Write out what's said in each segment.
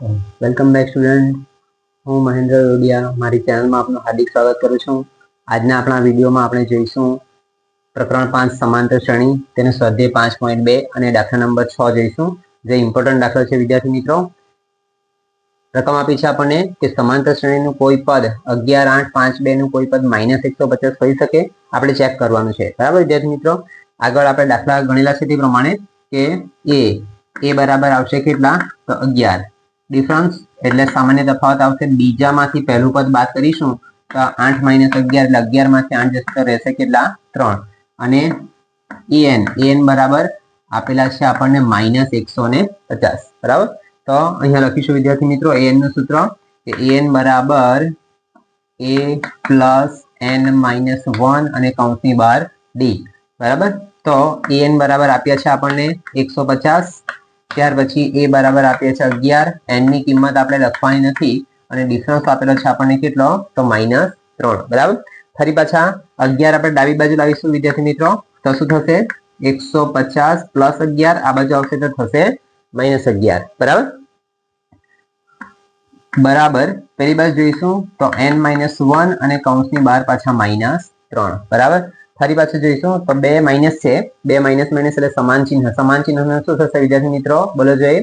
Welcome back student. હું મહેન્દ્ર રોડિયા મારી ચેનલમાં આપનું હાર્દિક સ્વાગત કરું છું. આજના આપણા વિડીયોમાં આપણે જોઈશું પ્રકરણ પાંચ સમાંતર શ્રેણી, તેને સ્વાધ્યાય પાંચ પોઈન્ટ બે અને દાખલા નંબર છ જોઈશું, જે ઇમ્પોર્ટન્ટ દાખલો છે વિદ્યાર્થી મિત્રો. રકમ આપી છે આપણને કે સમાંતર શ્રેણીનું કોઈ પદ અગિયાર આઠ પાંચ બેનું કોઈ પદ માઇનસ એકસો પચાસ હોઈ શકે. આપણે ચેક કરવાનું છે. બરાબર વિદ્યાર્થી મિત્રો? આગળ આપણે દાખલા ગણેલા છે તે પ્રમાણે કે એ એ બરાબર આવશે કેટલા? તો અગિયાર. ડિફરન્સ એટલે સામાન્ય તફાવત આવશે. બીજામાંથી પહેલું પદ બાદ કરીશું, તો આઠ માઇનસ અગિયાર, એટલે અગિયારમાંથી આઠ જશે રહેશે કેટલા? ત્રણ. અને એન એન બરાબર આપેલા છે આપણને માઇનસ એકસો ને પચાસ. બરાબર? તો અહીંયા લખીશું, વિદ્યાર્થી મિત્રો એનનું સૂત્ર, કે એન બરાબર a plus n minus one અને કૌંસની બાર ડી બરાબર? તો એન બરાબર આપ્યા છે આપણને એકસો પચાસ. ત્યાર પછી એ બરાબર આપીએ છીએ અગિયાર. એન કિંમત આપણે લખવાની નથી અને ડિફરન્સ આપેલો છે આપણને કેટલો? તો માઇનસ ત્રણ. બરાબર? ફરી પાછા અગિયાર આપણે ડાબી બાજુ લાવીશું, વિદ્યાર્થી મિત્રો. તો શું થશે? એકસો પચાસ પ્લસ અગિયાર, આ બાજુ આવશે તો થશે માઇનસ અગિયાર. બરાબર? બરાબર. પેલી બાજુ જોઈશું તો એન માઇનસ વન અને કૌંસની બાર પાછા માઇનસ ત્રણ. બરાબર? ફરી પાછું જોઈશું. તો બે માઇનસ છે. બે માઇનસ માઇનસ એટલે સમાન ચિહ્ન. સમાન ચિહ્ન શું થશે વિદ્યાર્થી મિત્રો? બોલો જોઈએ.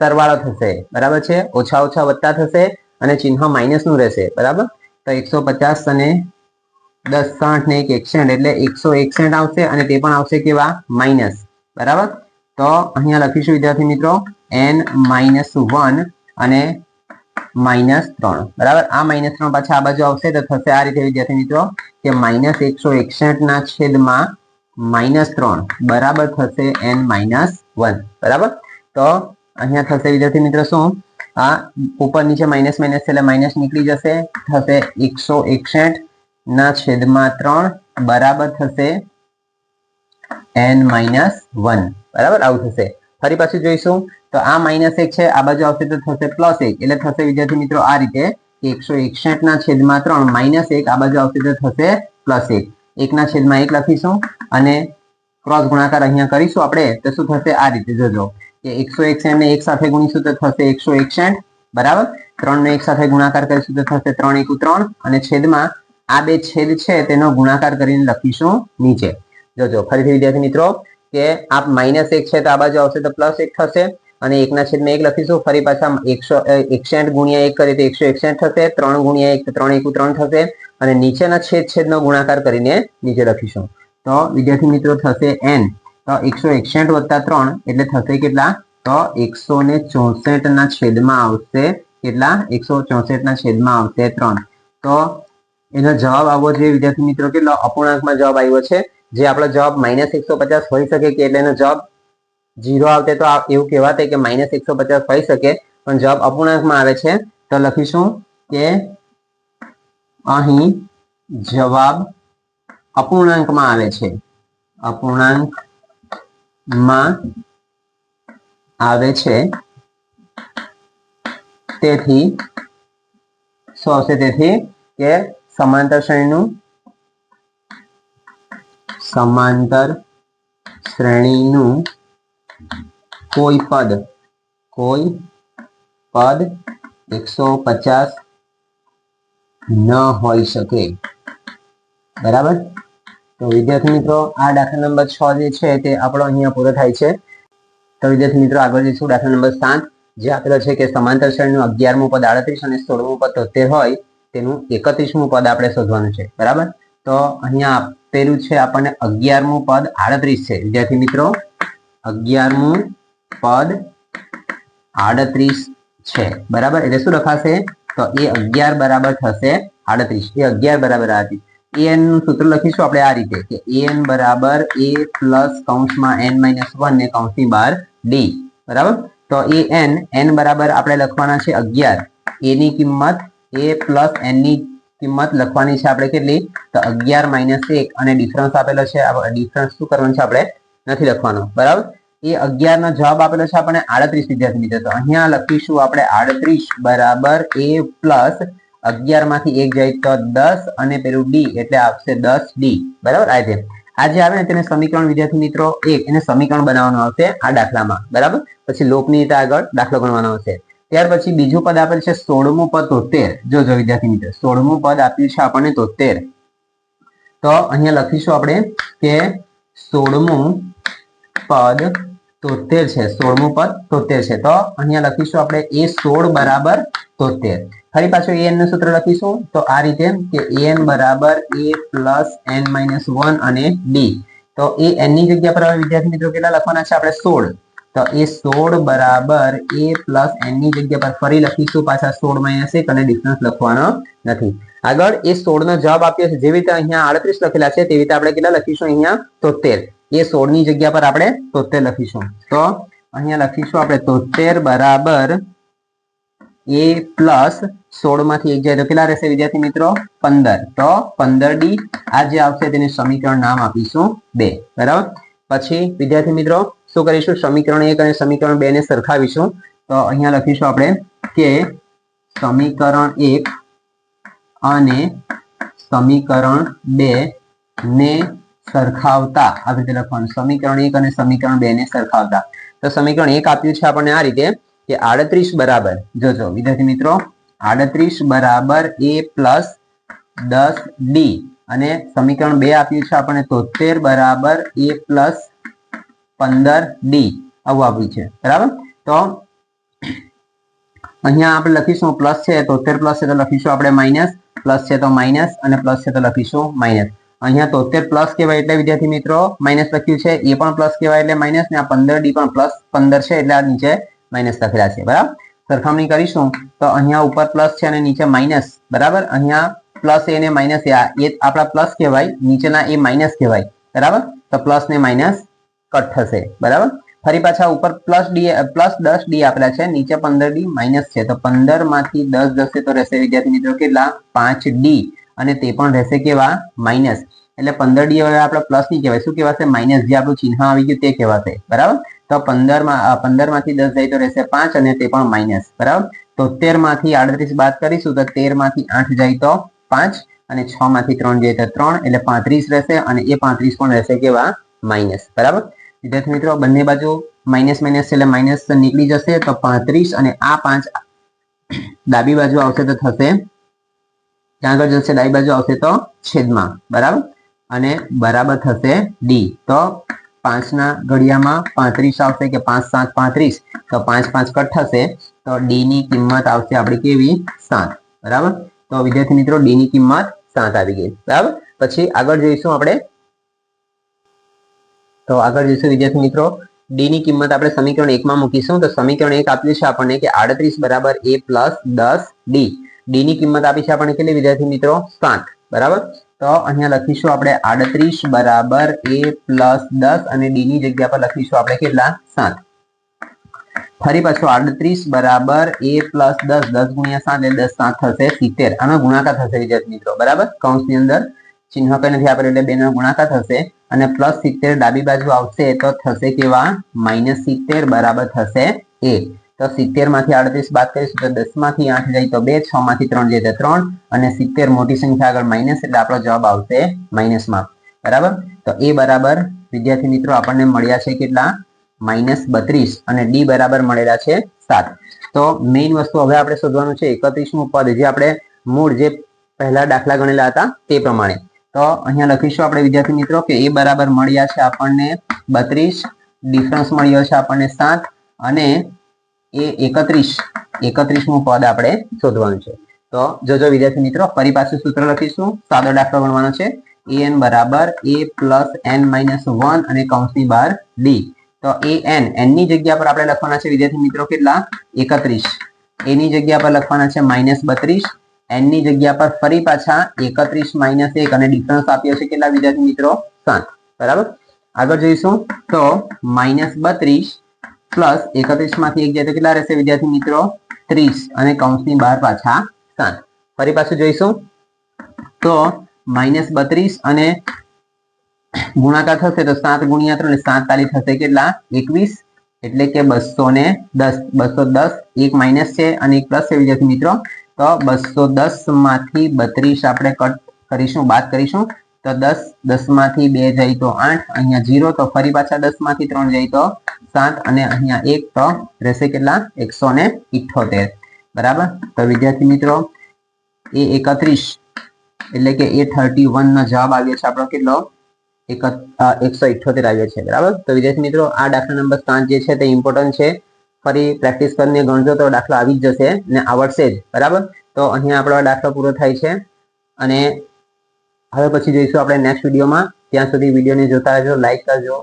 સરવાળો થશે. બરાબર છે? ઓછા ઓછા વત્તા થશે અને ચિહ્ન માઇનસનું રહેશે. બરાબર? તો એકસો પચાસ અને દસ સાઠ ને એક એકસઠ એટલે એકસો એકસઠ આવશે અને તે પણ આવશે કેવા? માઇનસ બરાબર? તો અહીંયા લખીશું વિદ્યાર્થી મિત્રો એન માઇનસ વન અને માઇનસ ત્રણ. બરાબર? આ માઇનસ ત્રણ પાછા આ બાજુ આવશે તો થશે આ રીતે વિદ્યાર્થી મિત્રો કે માઇનસ એકસો એકસઠ ના છેદમાં માઇનસ ત્રણ. બરાબર થશે એન માઇનસ વન. બરાબર? તો અહીંયા થશે વિદ્યાર્થી મિત્રો શું? આ ઉપર નીચે માઇનસ માઇનસ એટલે માઇનસ નીકળી જશે. થશે એકસો એકસઠ ના છેદમાં ત્રણ. બરાબર થશે એન માઇનસ વન. બરાબર? આવું થશે. ફરી પાછું જોઈશું. તો આ માઇનસ એક છે, આ બાજુ આવશે તો થશે પ્લસ એક. એટલે થશે વિદ્યાર્થી મિત્રો આ રીતે એકસો એકસઠ ના છેદમાં ત્રણ માઇનસ એક, આ બાજુ આવશે તો થશે પ્લસ એક. એકના છેદમાં એક લખીશું અને ક્રોસ ગુણાકાર અહીંયા કરીશું આપણે, તો શું થશે? આ રીતે જોજો. કે એકસો એકસઠ ને એક સાથે ગુણીશું તો થશે એકસો એકસઠ. બરાબર? ત્રણ નો એક સાથે ગુણાકાર કરીશું તો થશે ત્રણ એકુ ત્રણ અને છેદમાં આ બે છેદ છે તેનો ગુણાકાર કરીને લખીશું નીચે. જોજો. ફરીથી વિદ્યાર્થી મિત્રો કે આપ માઇનસ એક છે તો આ બાજુ આવશે તો પ્લસ એક થશે. અને એકના છેદમાં એક લખીશું, ફરી પાછા એકસો એકસઠ ગુણ્યા એક કરીએ તો એકસો એકસઠ થશે, ત્રણ ગુણ્યા એક ત્રણ, એકુ ત્રણ થશે. અને નીચેના છેદ, છેદનો ગુણાકાર કરીને નીચે લખીશું. તો વિદ્યાર્થી મિત્રો થશે એન તો એકસો એકસઠ વત્તા ત્રણ, એટલે થશે કેટલા? તો એકસો ને ચોસઠ ના છેદમાં આવશે કેટલા? એકસો ચોસઠ ના છેદમાં આવશે ત્રણ. તો એનો જવાબ આવવો જોઈએ વિદ્યાર્થી મિત્રો, કેટલો? અપૂર્ણાંકમાં જવાબ આવ્યો છે. જે આપણો જવાબ માઇનસ એકસો પચાસ હોઈ શકે કે એટલે એનો જવાબ જીરો આવતે તો એવું કહેવાતે કે માઇનસ એકસો પચાસ હોઈ શકે. પણ જવાબ અપૂર્ણાંકમાં આવે છે. તો લખીશું કે અહીં જવાબ અપૂર્ણાંકમાં આવે છે. અપૂર્ણાંકમાં આવે છે. તેથી શું આવશે? તેથી કે સમાંતર શ્રેણીનું સમાંતર શ્રેણીનું કોઈ પદ કોઈ પદ એકસો પચાસ ન હોઈ શકે. બરાબર? તો વિદ્યાર્થી મિત્રો, આ દાખલા નંબર છ જે છે તે આપણો અહીંયા પૂરો થાય છે. તો વિદ્યાર્થી મિત્રો, આગળ જઈશું દાખલા નંબર સાત, જે આપેલો છે કે સમાંતર શ્રેણીનું અગિયારમું પદ, આડત્રીસ અને સોળમું પદ તોતેર હોય, તેનું એકત્રીસમું પદ આપણે શોધવાનું છે. બરાબર? તો અહીંયા આપેલું છે આપણને અગિયારમું પદ આડત્રીસ છે. વિદ્યાર્થી મિત્રો અગિયારમું પદ આડત્રીસ છે. બરાબર? એટલે શું લખાશે? તો એ અગિયાર બરાબર થશે આડત્રીસ. એ અગિયાર બરાબર આડત્રીસ એનનું સૂત્ર લખીશું આપણે આ રીતે કે એન બરાબર એ પ્લસ કૌંસમાં એન માઇનસ વન ને કૌંસની બાર ડી. બરાબર? તો એ એન એન બરાબર આપણે લખવાના છે અગિયાર. એ ની કિંમત, એ પ્લસ એનની કિંમત લખવાની છે આપણે કેટલી? તો અગિયાર માઇનસ એક અને ડિફરન્સ આપેલો છે. ડિફરન્સ શું કરવાનું છે આપણે? નથી લખવાનો, બરાબર? એ અગિયાર નો જવાબ આપેલો છે આપણે આડત્રીસ વિદ્યાર્થી મિત્રો. તો અહીંયા લખીશું આપણે આડત્રીસ બરાબર એ પ્લસ અગિયારમાંથી એક જાય તો દસ અને પેલું ડી, એટલે આવશે દસ ડી, બરાબર? આ રીતે આજે આવે ને તેને સમીકરણ વિદ્યાર્થી મિત્રો એક, એને સમીકરણ બનાવવાનું આવશે આ દાખલામાં, બરાબર? પછી લોકનીયતા આગળ દાખલો ગણવાનો આવશે. ત્યાર પછી બીજું પદ આપેલ છે સોળમું પદ તોતેર. જો જો વિદ્યાર્થી મિત્રો, સોળમું પદ આપ્યું છે આપણને તોતેર. તો અહીંયા લખીશું આપણે કે સોળમું પદ તોતેર છે, સોળમું પદ તોતેર છે. તો અહીંયા લખીશું આપણે એ સોળ બરાબર તોતેર. ફરી પાછું એનનું સૂત્ર લખીશું. તો આ રીતે કે એન બરાબર a plus n minus one અને ડી તો એ એનની જગ્યા પર વિદ્યાર્થી મિત્રો કેટલા લખવાના છે? આપણે સોળ. તો એ સોળ બરાબર એ પ્લસ એનની જગ્યા પર ફરી લખીશું પાછા સોળ માઇનસ એક અને ડિફરન્સ લખવાનો નથી. આગળ એ સોળ નો જવાબ આપ્યો છે. જેવી રીતે અહીંયા આડત્રીસ લખેલા છે તેવી રીતે આપણે કેટલા લખીશું? અહીંયા તોતેર. એ સોળની જગ્યા પર આપણે તોતેર લખીશું. તો અહીંયા લખીશું આપણે તોતેર બરાબર એ પ્લસ સોળમાંથી એક જાય તો કેટલા રહેશે વિદ્યાર્થી મિત્રો? પંદર. તો પંદર ડી આ જે આવશે તેને સમીકરણ નામ આપીશું બે. બરાબર? પછી વિદ્યાર્થી મિત્રો, શું કરીશું? સમીકરણ એક અને સમીકરણ બે ને સરખાવીશું. તો અહીંયા લખીશું આપણે કે સમીકરણ એક અને સમીકરણ બે ને સરખાવતા. આવી રીતે લખવાનું. સમીકરણ એક અને સમીકરણ બે ને સરખાવતા. તો સમીકરણ એક આપ્યું છે આપણને આ રીતે કે આડત્રીસ બરાબર. જોજો, વિદ્યાર્થી મિત્રો, આડત્રીસ બરાબર એ પ્લસ દસ ડી. અને સમીકરણ બે આપ્યું છે આપણને તોતેર બરાબર એ પ્લસ પંદર ડી. આવું આપ્યું છે. બરાબર? તો અહીંયા આપણે લખીશું પ્લસ છે, તોતેર પ્લસ છે, તો લખીશું આપણે માઇનસ પ્લસ છે તો માઇનસ અને પ્લસ છે તો લખીશું માઇનસ. અહીંયા તોતેર પ્લસ કહેવાય એટલે, વિદ્યાર્થી મિત્રો, માઇનસ લખ્યું છે. એ પણ પ્લસ કહેવાય એટલે માઇનસ ને આ પંદર ડી પણ પ્લસ પંદર છે એટલે આ નીચે માઇનસ લખેલા છે. બરાબર? સરખામણી કરીશું તો અહીંયા ઉપર પ્લસ છે અને નીચે માઇનસ. બરાબર? અહીંયા પ્લસ એ ને માઇનસ એ આપણા પ્લસ કહેવાય. નીચેના એ માઇનસ કહેવાય. બરાબર? તો પ્લસ ને માઇનસ કટ થશે. બરાબર? ફરી પાછા ઉપર પ્લસ ડી પ્લસ દસ ડી આપેલા છે, નીચે પંદર ડી માઇનસ છે. તો પંદરમાંથી દસ જશે તો રહેશે વિદ્યાર્થી મિત્રો કેટલા? પાંચ ડી અને તે પણ રહેશે કેવા? માઇનસ એટલે પંદર ડી હવે આપણે પ્લસની કહેવાય. શું કહેવાશે? માઇનસ જે આપણું ચિહ્ન આવી ગયું તે કહેવાશે. બરાબર? તો પંદરમાં પંદરમાંથી દસ જાય તો રહેશે પાંચ અને તે પણ માઇનસ બરાબર? તોતેરમાંથી આડત્રીસ બાદ કરીશું તો તેરમાંથી આઠ જાય તો પાંચ અને છ માંથી ત્રણ જાય તો ત્રણ. એટલે પાંત્રીસ રહેશે અને એ પાંત્રીસ પણ રહેશે કેવા? માઇનસ બરાબર? વિદ્યાર્થી મિત્રો, બંને બાજુ માઇનસ માઇનસ એટલે માઇનસ નીકળી જશે, તો પાંત્રીસ અને આ પાંચ ડાબી બાજુ આવશે તો થશે. ત્યાં આગળ જશે? ડાબી બાજુ આવશે તો છેદમાં, બરાબર? અને બરાબર થશે ડી તો પાંચના ઘડિયામાં પાંત્રીસ આવશે કે પાંચ સાત પાંત્રીસ? તો પાંચ પાંચ કટ થશે, તો ડી ની કિંમત આવશે આપણી કેવી? સાત, બરાબર? તો વિદ્યાર્થી મિત્રો ડી ની કિંમત સાત આવી ગઈ, બરાબર? પછી આગળ જઈશું આપણે તો આગળ જોઈશું વિદ્યાર્થી મિત્રો ડી ની કિંમત આપણે સમીકરણ એકમાં મૂકીશું. તો સમીકરણ એક આપ્યું છે આપણને કે આડત્રીસ બરાબર એ પ્લસ દસ ડી ડી ની કિંમત આપી છે આપણને કેટલી વિદ્યાર્થી મિત્રો? સાત. બરાબર? તો અહીંયા લખીશું આપણે આડત્રીસ બરાબર એ પ્લસ દસ અને ડી ની જગ્યા પર લખીશું આપણે કેટલા? સાત. ફરી પાછું આડત્રીસ બરાબર એ પ્લસ દસ દસ ગુણ્યા સાત એટલે દસ સાત થશે સિત્તેર. આનો ગુણાકાર થશે વિદ્યાર્થી મિત્રો. બરાબર? કૌંસની અંદર ચિહ્ન કઈ નથી આપેલું એટલે બેનો ગુણાકાર થશે અને પ્લસ સિત્તેર ડાબી બાજુ આવશે તો થશે કેવા? માઇનસ સિત્તેર બરાબર થશે એ. તો સિત્તેરમાંથી આડત્રીસ બાદ કરીશું તો દસમાંથી આઠ જાય તો બે છ માંથી ત્રણ જાય તો ત્રણ અને સિત્તેર મોટી સંખ્યા આગળ માઇનસ એટલે આપણો જવાબ આવશે માઇનસમાં બરાબર? તો એ બરાબર વિદ્યાર્થી મિત્રો આપણને મળ્યા છે કેટલા? માઇનસ બત્રીસ અને ડી બરાબર મળેલા છે સાત. તો મેઇન વસ્તુ હવે આપણે શોધવાનું છે એકત્રીસમું પદ જે આપણે મૂળ જે પહેલા દાખલા ગણેલા હતા તે પ્રમાણે. તો અહીંયા લખીશું આપણે, વિદ્યાર્થી મિત્રો, કે એ બરાબર મળ્યા છે આપણને બત્રીસ, ડિફરન્સ મળ્યો છે આપણને સાત અને એ એકત્રીસ, એકત્રીસમું પદ આપણે શોધવાનું છે. તો જોજો વિદ્યાર્થી મિત્રો, ફરી પાછું સૂત્ર લખીશું. સાદો દાખલો ગણવાનો છે. એ એન બરાબર a plus n minus one અને કૌંસની બાર ડી. તો એ એન, એનની જગ્યા પર આપણે લખવાના છે, વિદ્યાર્થી મિત્રો, કેટલા? એકત્રીસ. એની જગ્યા પર લખવાના છે, માઇનસ બત્રીસ. એનની જગ્યા પર ફરી પાછા એકત્રીસ માઇનસ એક અને ડિફરન્સ આપ્યો છે કેટલા વિદ્યાર્થી મિત્રો? સાત. બરાબર? આગળ જોઈશું. તો માઇનસ બત્રીસ પ્લસ એકત્રીસમાંથી એક જાય તો કેટલા રહેશે વિદ્યાર્થી મિત્રો? ત્રીસ. અને કૌંસની બાર પાછા સાત. ફરી પાછું જોઈશું. તો માઇનસ બત્રીસ અને ગુણાકાર થશે તો સાત ગુણ્યા ત્રણ સાત તાલી થશે કેટલા? એકવીસ. એટલે કે બસો ને દસ. બસો દસ એક માઇનસ છે અને એક પ્લસ છે વિદ્યાર્થી મિત્રો. તો બસો દસમાંથી બત્રીસ આપણે કટ કરીશું, બાદ કરીશું. તો દસ દસમાંથી બે જાય તો આઠ, અહીંયા જીરો, તો ફરી પાછા દસમાંથી ત્રણ જાય તો સાત, અને અહીંયા એક તો રહેશે કેટલા? એકસો ને ઇઠોતેર. બરાબર? તો વિદ્યાર્થી મિત્રો, એ એકત્રીસ, એટલે કે એ થર્ટી વન નો જવાબ આવ્યો છે આપણો કેટલો? એક એકસો ઇઠોતેર આવ્યો છે. બરાબર? તો વિદ્યાર્થી મિત્રો, આ દાખલા નંબર પાંચ જે છે તે ઇમ્પોર્ટન્ટ છે. ફરી પ્રેક્ટિસ કરીને ગણજો તો દાખલો આવી જ જશે ને આવડશે જ, બરાબર? તો અહીંયા આપણો દાખલો પૂરો થાય છે. અને હવે પછી જોઈશું આપણે નેક્સ્ટ વિડીયોમાં ત્યાં સુધી વિડીયોને જોતા રહેજો લાઈક કરજો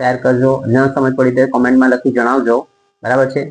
શેર કરજો. ન સમજ પડી તો કોમેન્ટમાં લખી જણાવજો. બરાબર છે?